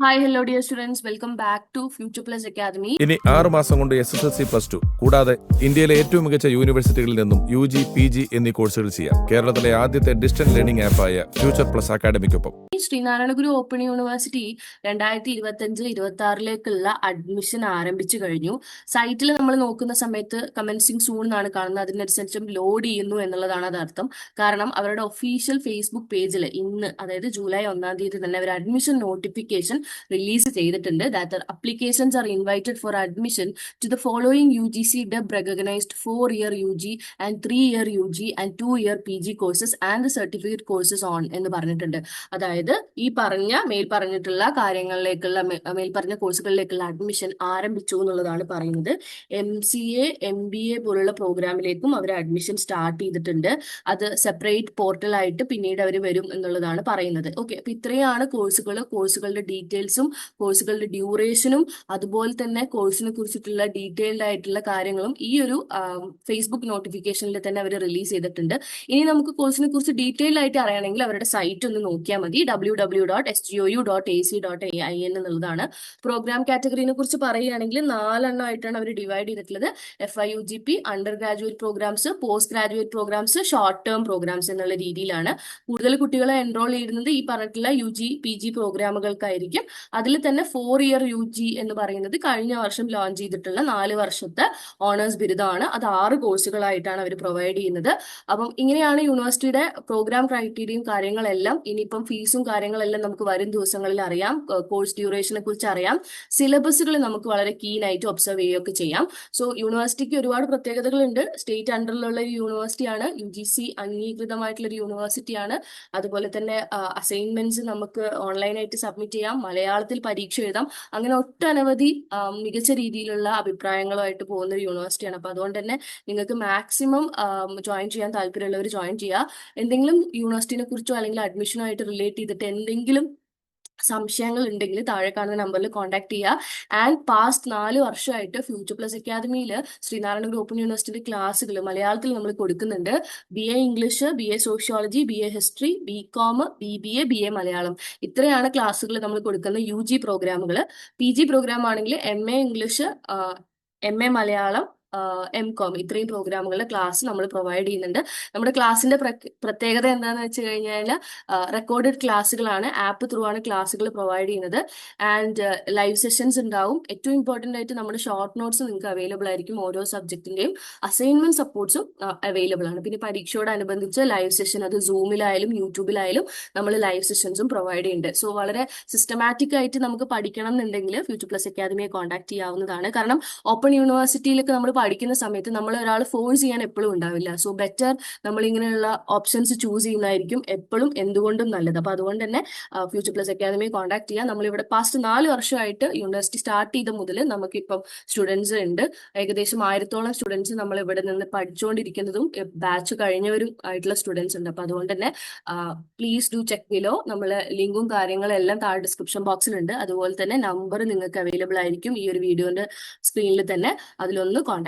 Hi hello dear students welcome back to future plus academy ഇനി ആറ് മാസം കൊണ്ട് S S L C plus two കൂടാതെ ഇന്ത്യയിലെ ഏറ്റവും മികച്ച യൂണിവേഴ്സിറ്റികളിൽ നിന്നും യു ജി പി ജി എന്നീ കോഴ്സുകൾ ചെയ്യാം. കേരളത്തിലെ ആദ്യത്തെ ഡിസ്റ്റന്റ് ലേണിംഗ് ആപ്പായ ഫ്യൂച്ചർ പ്ലസ് അക്കാദമിക്കൊപ്പം ശ്രീനാരായണ ഗുരു ഓപ്പൺ യൂണിവേഴ്സിറ്റി രണ്ടായിരത്തി ഇരുപത്തി അഞ്ച് ഇരുപത്തി ആറിലേക്കുള്ള അഡ്മിഷൻ ആരംഭിച്ചു കഴിഞ്ഞു. സൈറ്റിൽ നമ്മൾ നോക്കുന്ന സമയത്ത് കമൻസിങ് സൂൺ എന്നാണ് കാണുന്നത്. അതിനനുസരിച്ചും ലോഡ് ചെയ്യുന്നു എന്നുള്ളതാണ് അത് അർത്ഥം കാരണം അവരുടെ ഒഫീഷ്യൽ ഫേസ്ബുക്ക് പേജിൽ ഇന്ന് അതായത് ജൂലൈ ഒന്നാം തീയതി തന്നെ അവർ അഡ്മിഷൻ നോട്ടിഫിക്കേഷൻ റിലീസ് ചെയ്തിട്ടുണ്ട്. That applications are invited for admission to the following U G C DEB recognised four year U G and three year U G and two year P G courses and certificate courses on എന്ന് പറഞ്ഞിട്ടുണ്ട്. അതായത് ഈ പറഞ്ഞ മേൽ പറഞ്ഞിട്ടുള്ള കാര്യങ്ങളിലേക്കുള്ള മേൽ പറഞ്ഞ കോഴ്സുകളിലേക്കുള്ള admission ആരംഭിച്ചു എന്നുള്ളതാണ് പറയുന്നത്. M C A M B A പോലുള്ള പ്രോഗ്രാമിലേക്കും അവർ അഡ്മിഷൻ സ്റ്റാർട്ട് ചെയ്തിട്ടുണ്ട്. അത് സെപ്പറേറ്റ് പോർട്ടലായിട്ട് പിന്നീട് അവർ വരും എന്നുള്ളതാണ് പറയുന്നത്. ഓക്കെ അപ്പൊ ഇത്രയാണ് കോഴ്സുകൾ കോഴ്സുകളുടെ ഡീറ്റെയിൽസും കോഴ്സുകളുടെ ഡ്യൂറേഷനും അതുപോലെ തന്നെ കോഴ്സിനെ കുറിച്ചിട്ടുള്ള ഡീറ്റെയിൽഡ് ആയിട്ടുള്ള കാര്യങ്ങളും ഈ ഒരു ഫേസ്ബുക്ക് നോട്ടിഫിക്കേഷനിൽ തന്നെ അവർ റിലീസ് ചെയ്തിട്ടുണ്ട്. ഇനി നമുക്ക് കോഴ്സിനെ കുറിച്ച് ഡീറ്റെയിൽഡ് ആയിട്ട് അറിയണമെങ്കിൽ അവരുടെ സൈറ്റ് ഒന്ന് നോക്കിയാൽ മതി. W W dot S G O U dot A C dot I N എന്നുള്ളതാണ് പ്രോഗ്രാം കാറ്റഗറിനെ കുറിച്ച് പറയുകയാണെങ്കിൽ നാലെണ്ണം ആയിട്ടാണ് അവർ ഡിവൈഡ് ചെയ്തിട്ടുള്ളത്. F I U G P under graduate programmes post graduate programmes short term programmes എന്നുള്ള രീതിയിലാണ്. കൂടുതൽ കുട്ടികളെ എൻറോൾ ചെയ്യുന്നത് ഈ പറഞ്ഞിട്ടുള്ള യു ജി പി ജി പ്രോഗ്രാമുകൾക്കായിരിക്കും അതിൽ തന്നെ ഫോർ ഇയർ യു ജി എന്ന് പറയുന്നത് കഴിഞ്ഞ വർഷം ലോഞ്ച് ചെയ്തിട്ടുള്ള നാല് വർഷത്തെ ഓണേഴ്സ് ബിരുദമാണ്. അത് ആറ് കോഴ്സുകളായിട്ടാണ് അവർ പ്രൊവൈഡ് ചെയ്യുന്നത്. അപ്പം ഇങ്ങനെയാണ് യൂണിവേഴ്സിറ്റിയുടെ പ്രോഗ്രാം ക്രൈറ്റീരിയയും കാര്യങ്ങളെല്ലാം ഇനിയിപ്പം ഫീസും കാര്യങ്ങളെല്ലാം നമുക്ക് വരും ദിവസങ്ങളിൽ അറിയാം. കോഴ്സ് ഡ്യൂറേഷനെ കുറിച്ച് അറിയാം. സിലബസുകൾ നമുക്ക് വളരെ കീൻ ആയിട്ട് ഒബ്സർവ് ചെയ്യുകയൊക്കെ ചെയ്യാം. സോ യൂണിവേഴ്സിറ്റിക്ക് ഒരുപാട് പ്രത്യേകതകളുണ്ട്. സ്റ്റേറ്റ് അണ്ടറിലുള്ള ഒരു യൂണിവേഴ്സിറ്റിയാണ് യു ജി സി അംഗീകൃതമായിട്ടുള്ള ഒരു യൂണിവേഴ്സിറ്റിയാണ് അതുപോലെ തന്നെ അസൈൻമെന്റ്സ് നമുക്ക് ഓൺലൈനായിട്ട് സബ്മിറ്റ് ചെയ്യാം. മലയാളത്തിൽ പരീക്ഷ എഴുതാം. അങ്ങനെ ഒട്ടനവധി മികച്ച രീതിയിലുള്ള അഭിപ്രായങ്ങളുമായിട്ട് പോകുന്ന ഒരു യൂണിവേഴ്സിറ്റിയാണ് അപ്പൊ അതുകൊണ്ട് തന്നെ നിങ്ങൾക്ക് മാക്സിമം ജോയിൻ ചെയ്യാൻ താല്പര്യമുള്ളവർ ജോയിൻ ചെയ്യുക. എന്തെങ്കിലും യൂണിവേഴ്സിറ്റിനെ കുറിച്ചോ അല്ലെങ്കിൽ അഡ്മിഷനുമായിട്ട് റിലേറ്റ് ചെയ്തിട്ട് എന്തെങ്കിലും സംശയങ്ങൾ ഉണ്ടെങ്കിൽ താഴെ കാണുന്ന നമ്പറിൽ കോൺടാക്ട് ചെയ്യുക ആൻഡ് പാസ്റ്റ് നാല് വർഷമായിട്ട് ഫ്യൂച്ചർ പ്ലസ് അക്കാദമിയിൽ ശ്രീനാരായണ ഗ്രൂപ്പ് യൂണിവേഴ്സിറ്റി ക്ലാസ്സുകൾ മലയാളത്തിൽ നമ്മൾ കൊടുക്കുന്നുണ്ട്. B A English B A sociology B A history B com B B A B A Malayalam. ഇത്രയാണ് ക്ലാസ്സുകൾ നമ്മൾ കൊടുക്കുന്ന യു ജി പ്രോഗ്രാമുകൾ പി ജി പ്രോഗ്രാം ആണെങ്കിൽ M A English M A Malayalam M com ഇത്രയും പ്രോഗ്രാമുകളുടെ ക്ലാസ് നമ്മൾ provide ചെയ്യുന്നുണ്ട്. നമ്മുടെ ക്ലാസ്സിന്റെ പ്രത്യേകത എന്താണെന്ന് വെച്ച് കഴിഞ്ഞാൽ റെക്കോർഡഡ് ക്ലാസ്സുകളാണ്. ആപ്പ് ത്രൂ ആണ് ക്ലാസ്സുകൾ പ്രൊവൈഡ് ചെയ്യുന്നത്. ആൻഡ് ലൈവ് സെഷൻസ് ഉണ്ടാവും. ഏറ്റവും ഇമ്പോർട്ടന്റ് ആയിട്ട് നമ്മുടെ ഷോർട്ട് നോട്ട്സ് നിങ്ങൾക്ക് അവൈലബിൾ ആയിരിക്കും ഓരോ സബ്ജക്റ്റിന്റെയും അസൈൻമെന്റ് സപ്പോർട്ട്സും അവൈലബിൾ ആണ്. പിന്നെ പരീക്ഷയോടനുബന്ധിച്ച് ലൈവ് സെഷൻ അത് സൂമിലായാലും യൂട്യൂബിലായാലും നമ്മൾ ലൈവ് സെഷൻസും പ്രൊവൈഡ് ചെയ്യുന്നുണ്ട്. സോ വളരെ സിസ്റ്റമാറ്റിക് ആയിട്ട് നമുക്ക് പഠിക്കണം എന്നുണ്ടെങ്കിൽ ഫ്യൂച്ചർ പ്ലസ് അക്കാദമിയെ കോൺടാക്ട് ചെയ്യാവുന്നതാണ്. കാരണം ഓപ്പൺ യൂണിവേഴ്സിറ്റിയിലൊക്കെ നമ്മൾ പഠിക്കുന്ന സമയത്ത് നമ്മൾ ഒരാൾ ഫോഴ്സ് ചെയ്യാൻ എപ്പോഴും ഉണ്ടാവില്ല. സോ ബെറ്റർ നമ്മൾ ഇങ്ങനെയുള്ള ഓപ്ഷൻസ് ചൂസ് ചെയ്യുന്നതായിരിക്കും എപ്പോഴും എന്തുകൊണ്ടും നല്ലത്. അപ്പൊ അതുകൊണ്ട് തന്നെ ഫ്യൂച്ചർ പ്ലസ് അക്കാദമി കോൺടാക്ട് ചെയ്യാം. നമ്മളിവിടെ പാസ്റ്റ് നാല് വർഷമായിട്ട് യൂണിവേഴ്സിറ്റി സ്റ്റാർട്ട് ചെയ്ത മുതൽ നമുക്കിപ്പം സ്റ്റുഡൻസ് ഉണ്ട്. ഏകദേശം ആയിരത്തോളം സ്റ്റുഡൻസ് നമ്മൾ ഇവിടെ നിന്ന് പഠിച്ചുകൊണ്ടിരിക്കുന്നതും ബാച്ച് കഴിഞ്ഞവരും ആയിട്ടുള്ള സ്റ്റുഡൻസ് ഉണ്ട്. അപ്പൊ അതുകൊണ്ട് തന്നെ പ്ലീസ് ഡു ചെക്ക് ബിലോ നമ്മൾ ലിങ്കും കാര്യങ്ങളും എല്ലാം താഴെ ഡിസ്ക്രിപ്ഷൻ ബോക്സിലുണ്ട് അതുപോലെ തന്നെ നമ്പർ നിങ്ങൾക്ക് അവൈലബിൾ ആയിരിക്കും ഈ ഒരു വീഡിയോന്റെ സ്ക്രീനിൽ തന്നെ. അതിലൊന്ന് കോൺടാക്ട്